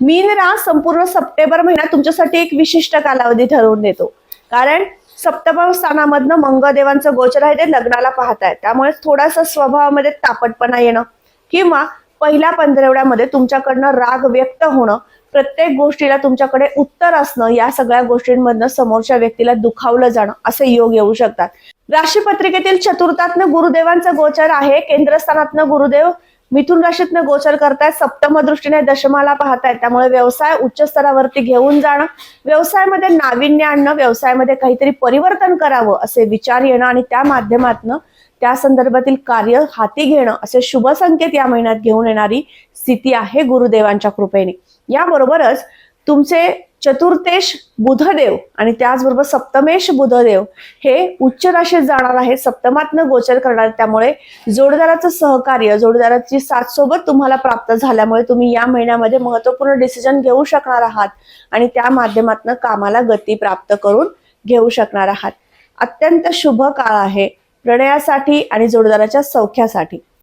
मीन रास संपूर्ण सप्टेंबर महिना तुमच्यासाठी एक विशिष्ट कालावधी ठरवून देतो. कारण सप्तम स्थानामधनं मंगळदेवांचं गोचर आहे ते लग्नाला पाहताय त्यामुळे थोडासा स्वभावामध्ये तापटपणा येणं किंवा पहिल्या पंधरवड्यामध्ये तुमच्याकडनं राग व्यक्त होणं प्रत्येक गोष्टीला तुमच्याकडे उत्तर असणं या सगळ्या गोष्टींमधनं समोरच्या व्यक्तीला दुखावलं जाणं असे योग येऊ शकतात. राशीपत्रिकेतील चतुर्थातनं गुरुदेवांचं गोचर आहे केंद्रस्थानातनं गुरुदेव मिथुन राशीतनं गोचर करतायत सप्तम दृष्टीने दशमाला पाहतायत त्यामुळे व्यवसाय उच्च स्तरावरती घेऊन जाणं व्यवसायामध्ये नाविन्य आणणं व्यवसायामध्ये काहीतरी परिवर्तन करावं असे विचार येणं आणि त्या माध्यमातनं त्या संदर्भातील कार्य हाती घेणं असे शुभ संकेत या महिन्यात घेऊन येणारी स्थिती आहे गुरुदेवांच्या कृपेने. याबरोबरच तुमचे चतुर्थेश बुधदेव आणि त्याचबरोबर सप्तमेश बुधदेव हे उच्च राशीत जाणार आहे सप्तमातनं गोचर करणार त्यामुळे जोडदाराचं सहकार्य जोडदाराची साथ सोबत तुम्हाला प्राप्त झाल्यामुळे तुम्ही या महिन्यामध्ये महत्त्वपूर्ण डिसिजन घेऊ शकणार आहात आणि त्या माध्यमातून कामाला गती प्राप्त करून घेऊ शकणार आहात. अत्यंत शुभ काळ आहे. प्रणयासाठी आणि जोडदाराच्या सौख्यासाठी.